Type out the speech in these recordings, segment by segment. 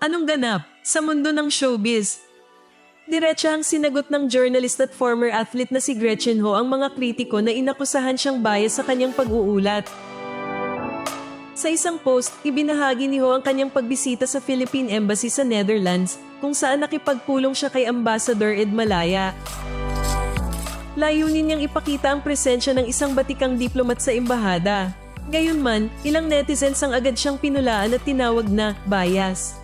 Anong ganap sa mundo ng showbiz? Diretsahang sinagot ng journalist at former athlete na si Gretchen Ho ang mga kritiko na inakusahan siyang bias sa kanyang pag-uulat. Sa isang post, ibinahagi ni Ho ang kanyang pagbisita sa Philippine Embassy sa Netherlands kung saan nakipagpulong siya kay Ambassador Ed Malaya. Layunin niyang ipakita ang presensya ng isang batikang diplomat sa embahada. Gayunman, ilang netizens ang agad siyang pinulaan at tinawag na bias.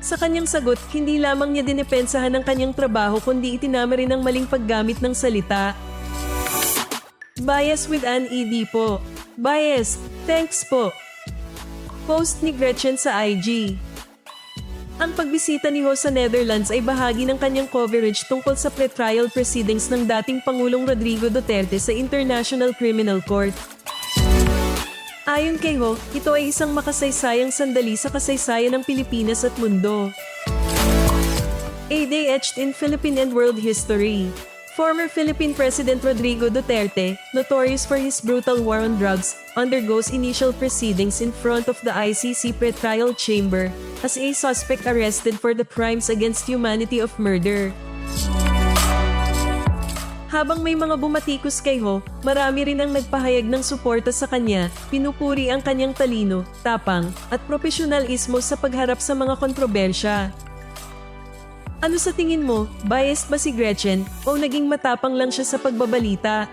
Sa kanyang sagot, hindi lamang niya dinepensahan ang kanyang trabaho kundi itinama rin ang maling paggamit ng salita. Bias with an ED po. Bias, thanks po. Post ni Gretchen sa IG. Ang pagbisita ni Ho sa Netherlands ay bahagi ng kanyang coverage tungkol sa pretrial proceedings ng dating Pangulong Rodrigo Duterte sa International Criminal Court. Ayon kay Ho, ito ay isang makasaysayang sandali sa kasaysayan ng Pilipinas at mundo. A day etched in Philippine and world history. Former Philippine President Rodrigo Duterte, notorious for his brutal war on drugs, undergoes initial proceedings in front of the ICC pretrial chamber as a suspect arrested for the crimes against humanity of murder. Habang may mga bumatikos kay Ho, marami rin ang nagpahayag ng suporta sa kanya, pinupuri ang kanyang talino, tapang, at profesionalismo sa pagharap sa mga kontrobersya. Ano sa tingin mo, biased ba si Gretchen o naging matapang lang siya sa pagbabalita?